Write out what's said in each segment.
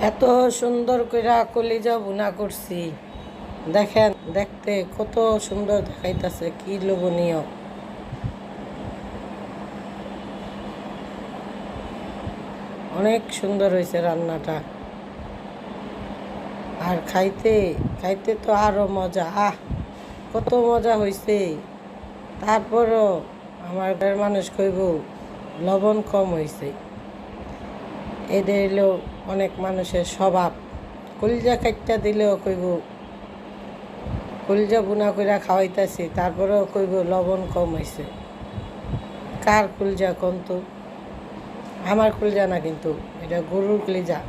এত সুন্দর কইরা কলিজা বুনা করছি। দেখেন, দেখতে কত সুন্দর দেখাইতেছে, কি লোভনীয়। অনেক সুন্দর হয়েছে রান্নাটা। আর খাইতে খাইতে তো আরও মজা। আহ, কত মজা হয়েছে তারপরও আমার ঘরের মানুষ কইব, লবণ কম হয়েছে এটা এলেও অনেক মানুষের স্বভাব। কলিজা কাটটা দিলেও কইব, কলিজা বুনা কইরা খাওয়াইতেছি, তারপরেও কইব লবণ কম হয়েছে কার কলিজা কম তো? আমার কলিজা না কিন্তু, এটা গরুর কলিজা।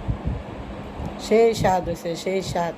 সেই স্বাদ হয়েছে সেই স্বাদ।